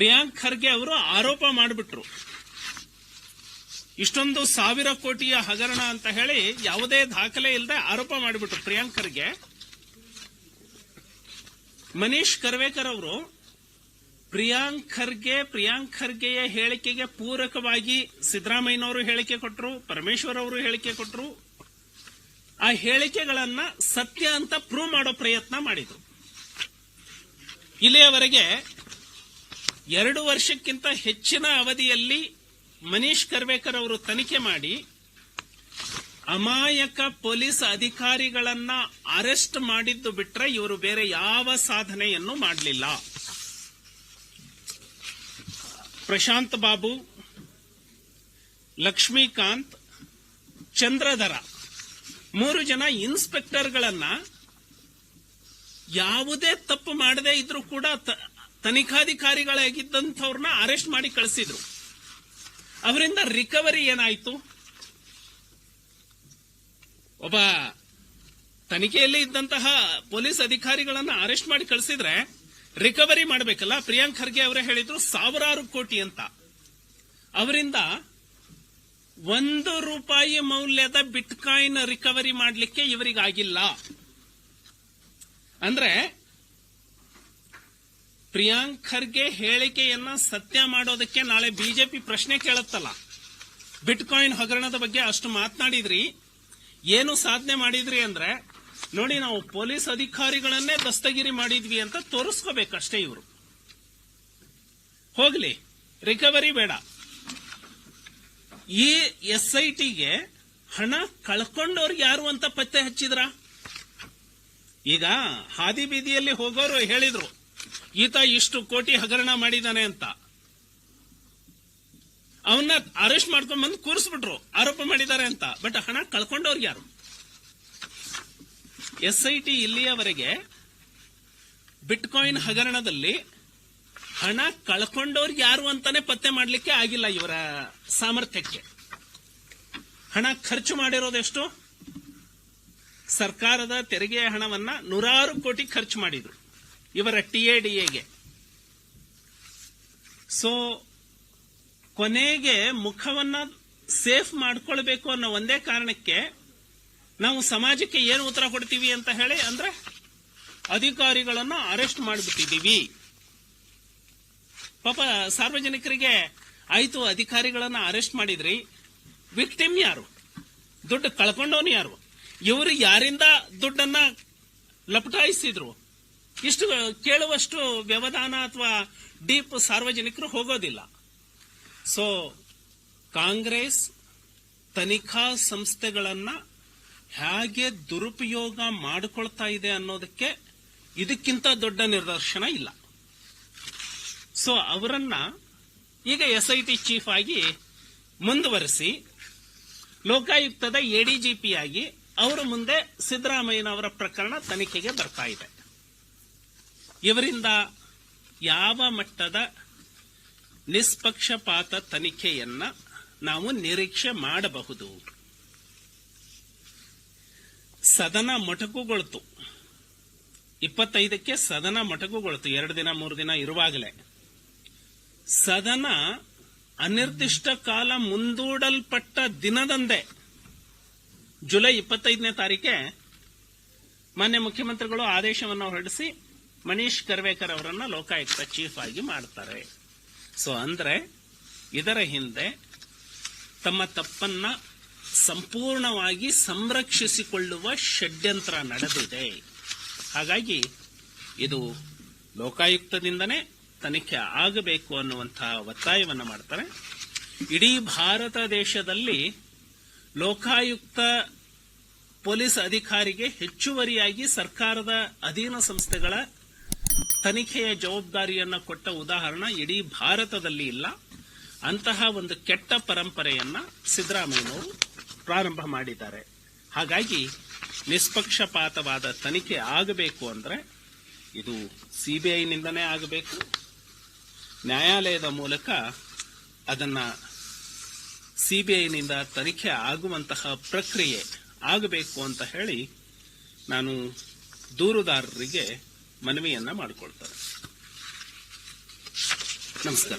ಪ್ರಿಯಾಂಕ್ ಖರ್ಗೆ ಅವರು ಆರೋಪ ಮಾಡಿಬಿಟ್ರು. ಇಷ್ಟೊಂದು ಸಾವಿರ ಕೋಟಿಯ ಹಗರಣ ಅಂತ ಹೇಳಿ ಯಾವುದೇ ದಾಖಲೆ ಇಲ್ಲದೆ ಆರೋಪ ಮಾಡಿಬಿಟ್ರು ಪ್ರಿಯಾಂಕ್ ಖರ್ಗೆ. ಮನೀಶ್ ಕರ್ವೇಕರ್ ಅವರು ಪ್ರಿಯಾಂಕ್ ಖರ್ಗೆ, ಪ್ರಿಯಾಂಕ್ ಖರ್ಗೆಯ ಹೇಳಿಕೆಗೆ ಪೂರಕವಾಗಿ ಸಿದ್ದರಾಮಯ್ಯನವರು ಹೇಳಿಕೆ ಕೊಟ್ಟರು ಪರಮೇಶ್ವರ್ ಅವರು ಹೇಳಿಕೆ ಕೊಟ್ಟರು ಆ ಹೇಳಿಕೆಗಳನ್ನ ಸತ್ಯ ಅಂತ ಪ್ರೂವ್ ಮಾಡೋ ಪ್ರಯತ್ನ ಮಾಡಿದ್ರು. ಇಲ್ಲಿಯವರೆಗೆ ಎರಡು ವರ್ಷಕ್ಕಿಂತ ಹೆಚ್ಚಿನ ಅವಧಿಯಲ್ಲಿ ಮನೀಶ್ ಕರ್ವೇಕರ್ ಅವರು ತನಿಖೆ ಮಾಡಿ ಅಮಾಯಕ ಪೊಲೀಸ್ ಅಧಿಕಾರಿಗಳನ್ನ ಅರೆಸ್ಟ್ ಮಾಡಿದ್ದು ಬಿಟ್ರೆ ಇವರು ಬೇರೆ ಯಾವ ಸಾಧನೆಯನ್ನು ಮಾಡಲಿಲ್ಲ. ಪ್ರಶಾಂತ್ ಬಾಬು, ಲಕ್ಷ್ಮೀಕಾಂತ್, ಚಂದ್ರಧರ ಮೂರು ಜನ ಇನ್ಸ್ಪೆಕ್ಟರ್ಗಳನ್ನ ಯಾವುದೇ ತಪ್ಪು ಮಾಡದೇ ಇದ್ರೂ ಕೂಡ ತನಿಖಾಧಿಕಾರಿಗಳಾಗಿದ್ದಂಥವ್ರನ್ನ ಅರೆಸ್ಟ್ ಮಾಡಿ ಕಳಿಸಿದ್ರು. ಅವರಿಂದ ರಿಕವರಿ ಏನಾಯಿತು? ಒಬ್ಬ ತನಿಖೆಯಲ್ಲಿ ಇದ್ದಂತಹ ಪೊಲೀಸ್ ಅಧಿಕಾರಿಗಳನ್ನ ಅರೆಸ್ಟ್ ಮಾಡಿ ಕಳಿಸಿದ್ರೆ ರಿಕವರಿ ಮಾಡಬೇಕಲ್ಲ? ಪ್ರಿಯಾಂಕ್ ಖರ್ಗೆ ಅವರೇ ಹೇಳಿದ್ರು, ಸಾವಿರಾರು ಕೋಟಿ ಅಂತ. ಅವರಿಂದ ಒಂದು ರೂಪಾಯಿ ಮೌಲ್ಯದ ಬಿಟ್ಕಾಯಿನ್ ರಿಕವರಿ ಮಾಡಲಿಕ್ಕೆ ಇವರಿಗಾಗಿಲ್ಲ. ಅಂದ್ರೆ ಪ್ರಿಯಾಂಕ್ ಖರ್ಗೆ ಹೇಳಿಕೆಯನ್ನ ಸತ್ಯ ಮಾಡೋದಕ್ಕೆ ನಾಳೆ ಬಿಜೆಪಿ ಪ್ರಶ್ನೆ ಕೇಳುತ್ತಲ್ಲ. ಬಿಟ್ಕಾಯಿನ್ ಹಗರಣದ ಬಗ್ಗೆ ಅಷ್ಟು ಮಾತನಾಡಿದ್ರಿ. ಏನು ಸಾಧನೆ ಮಾಡಿದ್ರಿ ಅಂದ್ರೆ, ನೋಡಿ ನಾವು ಪೊಲೀಸ್ ಅಧಿಕಾರಿಗಳನ್ನೇ ದಸ್ತಗಿರಿ ಮಾಡಿದ್ವಿ ಅಂತ ತೋರಿಸ್ಕೋಬೇಕಷ್ಟೇ ಇವರು. ಹೋಗ್ಲಿ, ರಿಕವರಿ ಬೇಡ. ಈ ಎಸ್ ಐ ಟಿಗೆ ಹಣ ಕಳ್ಕೊಂಡವ್ರು ಯಾರು ಅಂತ ಪತ್ತೆ ಹಚ್ಚಿದ್ರ? ಈಗ ಹಾದಿ ಬೀದಿಯಲ್ಲಿ ಹೋಗೋರು ಹೇಳಿದ್ರು. ಈತ ಇಷ್ಟು ಕೋಟಿ ಹಗರಣ ಮಾಡಿದಾನೆ ಅಂತ. ಅವನ್ನ ಅರೆಸ್ಟ್ ಮಾಡ್ಕೊಂಡ್ ಬಂದು ಕೂರಿಸ್ಬಿಟ್ರು, ಆರೋಪ ಮಾಡಿದ್ದಾರೆ ಅಂತ. ಬಟ್ ಹಣ ಕಳ್ಕೊಂಡವ್ರಿಗೆ ಯಾರು? ಎಸ್ ಐ ಟಿ ಇಲ್ಲಿಯವರೆಗೆ ಬಿಟ್ಕಾಯಿನ್ ಹಗರಣದಲ್ಲಿ ಹಣ ಕಳ್ಕೊಂಡವ್ರಿಗೆ ಯಾರು ಅಂತಾನೆ ಪತ್ತೆ ಮಾಡಲಿಕ್ಕೆ ಆಗಿಲ್ಲ ಇವರ ಸಾಮರ್ಥ್ಯಕ್ಕೆ. ಹಣ ಖರ್ಚು ಮಾಡಿರೋದೆಷ್ಟು ಸರ್ಕಾರದ ತೆರಿಗೆ ಹಣವನ್ನ ನೂರಾರು ಕೋಟಿ ಖರ್ಚು ಮಾಡಿದ್ರು. ಇವರ ಟಿ ಎ ಡಿ ಎಗೆ. ಸೊ ಕೊನೆಗೆ ಮುಖವನ್ನ ಸೇಫ್ ಮಾಡ್ಕೊಳ್ಬೇಕು ಅನ್ನೋ ಒಂದೇ ಕಾರಣಕ್ಕೆ ನಾವು ಸಮಾಜಕ್ಕೆ ಏನು ಉತ್ತರ ಕೊಡ್ತೀವಿ ಅಂತ ಹೇಳಿ ಅಂದ್ರೆ ಅಧಿಕಾರಿಗಳನ್ನು ಅರೆಸ್ಟ್ ಮಾಡಿಬಿಟ್ಟಿದ್ದೀವಿ. ಪಾಪ ಸಾರ್ವಜನಿಕರಿಗೆ ಆಯ್ತು, ಅಧಿಕಾರಿಗಳನ್ನ ಅರೆಸ್ಟ್ ಮಾಡಿದ್ರಿ. ವಿಕ್ಟಿಮ್ ಯಾರು? ದುಡ್ಡು ಕಳ್ಕೊಂಡವನು ಯಾರು? ಇವರು ಯಾರಿಂದ ದುಡ್ಡನ್ನ ಲಪಟಾಯಿಸಿದ್ರು? ಇಷ್ಟು ಕೇಳುವಷ್ಟು ವ್ಯವಧಾನ ಅಥವಾ ಡೀಪ್ ಸಾರ್ವಜನಿಕರು ಹೋಗೋದಿಲ್ಲ. ಸೊ ಕಾಂಗ್ರೆಸ್ ತನಿಖಾ ಸಂಸ್ಥೆಗಳನ್ನ ಹೇಗೆ ದುರುಪಯೋಗ ಮಾಡಿಕೊಳ್ತಾ ಇದೆ ಅನ್ನೋದಕ್ಕೆ ಇದಕ್ಕಿಂತ ದೊಡ್ಡ ನಿದರ್ಶನ ಇಲ್ಲ. ಸೊ ಅವರನ್ನ ಈಗ ಎಸ್ ಐ ಟಿ ಚೀಫ್ ಆಗಿ ಮುಂದುವರೆಸಿ ಲೋಕಾಯುಕ್ತದ ಎಡಿಜಿಪಿ ಆಗಿ ಅವರ ಮುಂದೆ ಸಿದ್ದರಾಮಯ್ಯನವರ ಪ್ರಕರಣ ತನಿಖೆಗೆ ಬರ್ತಾ ಇದೆ. ಇವರಿಂದ ಯಾವ ಮಟ್ಟದ ನಿಷ್ಪಕ್ಷಪಾತ ತನಿಖೆಯನ್ನ ನಾವು ನಿರೀಕ್ಷೆ ಮಾಡಬಹುದು? ಸದನ ಮೊಟಕುಗೊಳ್ತು. ಇಪ್ಪತ್ತೈದಕ್ಕೆ ಸದನ ಮೊಟಕುಗೊಳ್ತು. ಎರಡು ದಿನ, ಮೂರು ದಿನ ಇರುವಾಗಲೇ. ಸದನ ಅನಿರ್ದಿಷ್ಟ ಕಾಲ ಮುಂದೂಡಲ್ಪಟ್ಟ ದಿನದಂದೇ, ಜುಲೈ ಇಪ್ಪತ್ತೈದನೇ ತಾರೀಕೆ ಮಾನ್ಯ ಮುಖ್ಯಮಂತ್ರಿಗಳು ಆದೇಶವನ್ನು ಹೊರಡಿಸಿ ಮನೀಶ್ ಕರ್ವೇಕರ್ ಅವರನ್ನ ಲೋಕಾಯುಕ್ತ ಚೀಫ್ ಆಗಿ ಮಾಡ್ತಾರೆ. ಸೊ ಅಂದ್ರೆ ಇದರ ಹಿಂದೆ ತಮ್ಮ ತಪ್ಪನ್ನ ಸಂಪೂರ್ಣವಾಗಿ ಸಂರಕ್ಷಿಸಿಕೊಳ್ಳುವ ಷಡ್ಯಂತ್ರ ನಡೆದಿದೆ. ಹಾಗಾಗಿ ಇದು ಲೋಕಾಯುಕ್ತದಿಂದನೇ ತನಿಖೆ ಆಗಬೇಕು ಅನ್ನುವಂತಹ ಒತ್ತಾಯವನ್ನು ಮಾಡ್ತಾರೆ. ಇಡೀ ಭಾರತ ದೇಶದಲ್ಲಿ ಲೋಕಾಯುಕ್ತ ಪೊಲೀಸ್ ಅಧಿಕಾರಿಗೆ ಹೆಚ್ಚುವರಿಯಾಗಿ ಸರ್ಕಾರದ ಅಧೀನ ಸಂಸ್ಥೆಗಳ ತನಿಖೆಯ ಜವಾಬ್ದಾರಿಯನ್ನ ಕೊಟ್ಟ ಉದಾಹರಣೆ ಇಡೀ ಭಾರತದಲ್ಲಿ ಇಲ್ಲ. ಅಂತಹ ಒಂದು ಕೆಟ್ಟ ಪರಂಪರೆಯನ್ನ ಸಿದ್ದರಾಮಯ್ಯನವರು ಪ್ರಾರಂಭ ಮಾಡಿದ್ದಾರೆ. ಹಾಗಾಗಿ ನಿಷ್ಪಕ್ಷಪಾತವಾದ ತನಿಖೆ ಆಗಬೇಕು ಅಂದ್ರೆ ಇದು ಸಿಬಿಐನಿಂದನೇ ಆಗಬೇಕು. ನ್ಯಾಯಾಲಯದ ಮೂಲಕ ಅದನ್ನ ಸಿಬಿಐನಿಂದ ತನಿಖೆ ಆಗುವಂತಹ ಪ್ರಕ್ರಿಯೆ ಆಗಬೇಕು ಅಂತ ಹೇಳಿ ನಾನು ದೂರುದಾರರಿಗೆ ಮನವಿಯನ್ನ ಮಾಡಿಕೊಳ್ತಾರೆ. ನಮಸ್ಕಾರ.